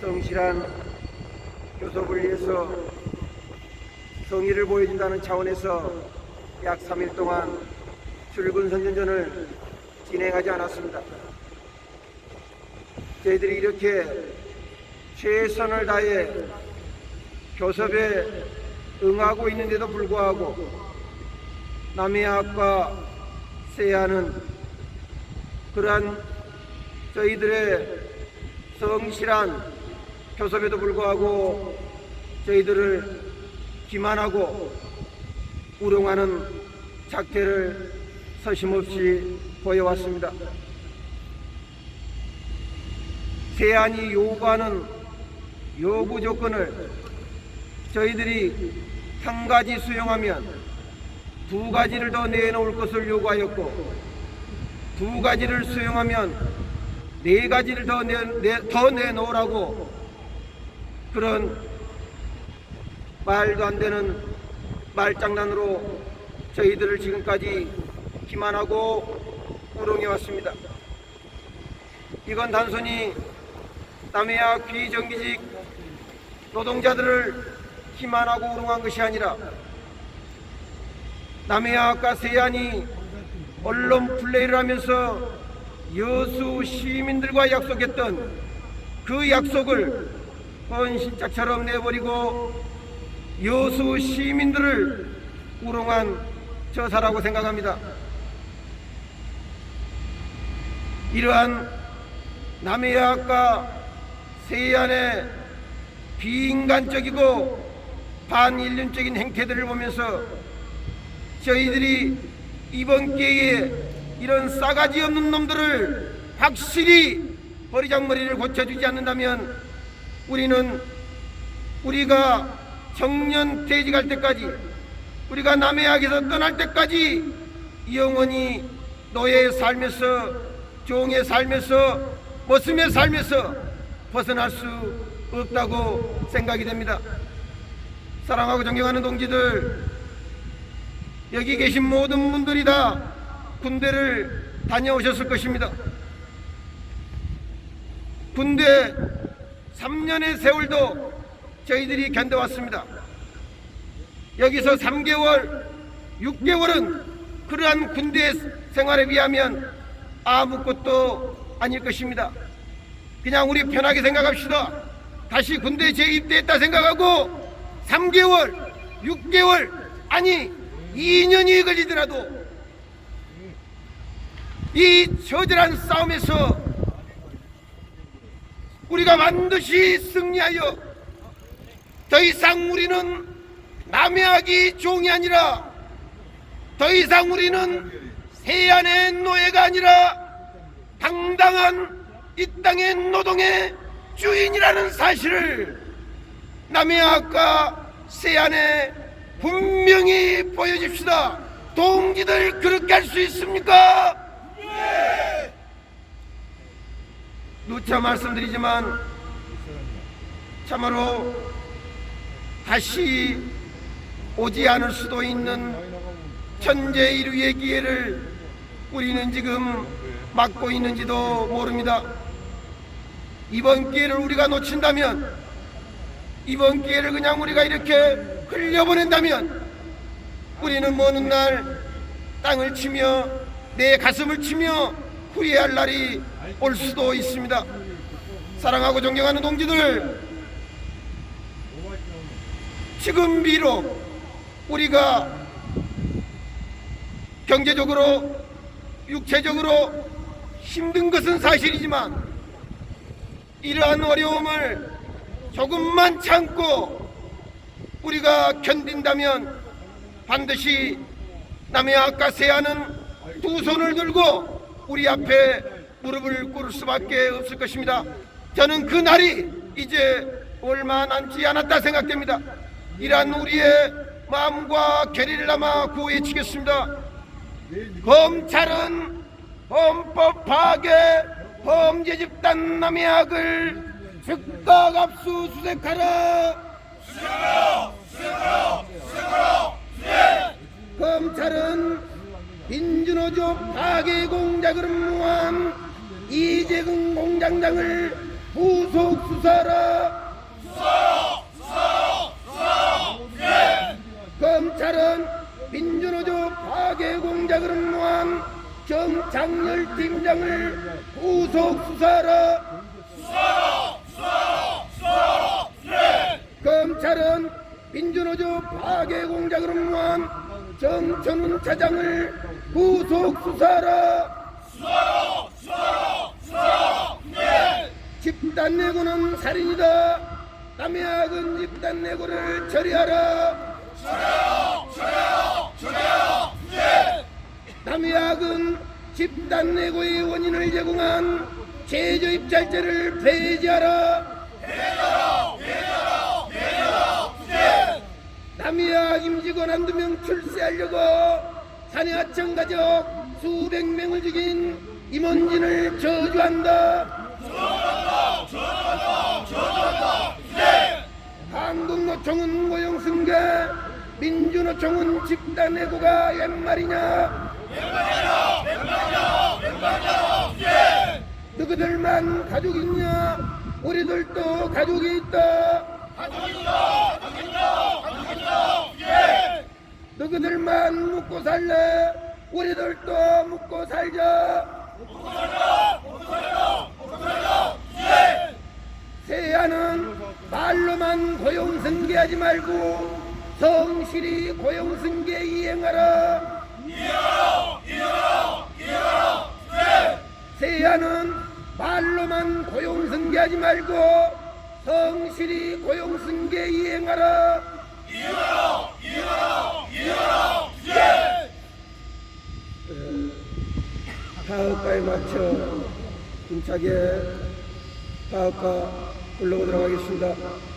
성실한 교섭을 위해서 성의를 보여준다는 차원에서 약 3일 동안 출근 선전전을 진행하지 않았습니다. 저희들이 이렇게 최선을 다해 교섭에 응하고 있는데도 불구하고 남해학과 세아는 그러한 저희들의 성실한 교섭에도 불구하고 저희들을 기만하고 우롱하는 작태를 서심없이 보여왔습니다. 세안이 요구하는 요구 조건을 저희들이 한 가지 수용하면 두 가지를 더 내놓을 것을 요구하였고 두 가지를 수용하면 네 가지를 더, 내, 내, 더 내놓으라고 그런 말도 안 되는 말장난으로 저희들을 지금까지 기만하고 우롱해 왔습니다. 이건 단순히 남해와 비정규직 노동자들을 기만하고 우롱한 것이 아니라 남해학과 세안이 언론 플레이를 하면서 여수 시민들과 약속했던 그 약속을 헌신짝처럼 내버리고 여수 시민들을 우롱한 저사라고 생각합니다. 이러한 남해학과 세안의 비인간적이고 반인륜적인 행태들을 보면서 저희들이 이번 기회에 이런 싸가지 없는 놈들을 확실히 버리장머리를 고쳐주지 않는다면 우리는 우리가 청년 퇴직할 때까지 우리가 남해학에서 떠날 때까지 영원히 노예의 삶에서 종의 삶에서 모습의 삶에서 벗어날 수 없다고 생각이 됩니다. 사랑하고 존경하는 동지들 여기 계신 모든 분들이 다 군대를 다녀오셨을 것입니다. 군대 3년의 세월도 저희들이 견뎌왔습니다. 여기서 3개월, 6개월은 그러한 군대 생활에 비하면 아무것도 아닐 것입니다. 그냥 우리 편하게 생각합시다. 다시 군대 재입대했다 생각하고 3개월, 6개월, 아니 2년이 걸리더라도 이 처절한 싸움에서 우리가 반드시 승리하여 더 이상 우리는 남해하기 종이 아니라 더 이상 우리는 세안의 노예가 아니라 당당한 이 땅의 노동의 주인이라는 사실을 남해학과 세안에 분명히 보여줍시다. 동지들 그렇게 할 수 있습니까? 누차 말씀드리지만 참으로 다시 오지 않을 수도 있는 천재 일위의 기회를 우리는 지금 맞고 있는지도 모릅니다. 이번 기회를 우리가 놓친다면 이번 기회를 그냥 우리가 이렇게 흘려보낸다면 우리는 먼 날 땅을 치며 내 가슴을 치며 후회할 날이 올 수도 있습니다. 사랑하고 존경하는 동지들 지금 비록 우리가 경제적으로 육체적으로 힘든 것은 사실이지만 이러한 어려움을 조금만 참고 우리가 견딘다면 반드시 남의 아까 세아는 두 손을 들고 우리 앞에 무릎을 꿇을 수밖에 없을 것입니다. 저는 그 날이 이제 얼마 남지 않았다 생각됩니다. 이러한 우리의 마음과 결의를 남아 구호해치겠습니다. 검찰은 헌법 파괴 범죄 집단 남의 악을 즉각 압수수색하라. 검찰은 빈준호조 파괴공작을 무함 이재근 공장장을 후속 수사라 수사! 수사! 수사! 예 검찰은 민준호조 파괴 공작을 무함 정장열 팀장을 후속 수사라 수사! 수사! 수사! 예 검찰은 민준호조 파괴 공작을 무함 정천훈 차장을 구속 수사하라. 집단 내고는 살인이다. 남의 악은 집단 내고를 처리하라. 남의 악은 집단 내고의 원인을 제공한 제조입찰제를 폐지하라. 악 임직원 한두 명 출세하려고 사내하청 가족 수백 명을 죽인 임원진을 저주한다. 한국노총은 고용승계, 민주노총은 집단 해고가 웬 말이냐? 너희들만 가족 있냐? 우리들도 가족이 있다. 너희들만 묵고 살래? 우리들도 묵고 살자. 세아는 말로만 고용 승계하지 말고 성실히 고용 승계 이행하라. 세아는 말로만 고용 승계하지 말고 성실히 고용 승계 이행하라. 사업가에 맞춰 힘차게 사업가 불러보도록 하겠습니다.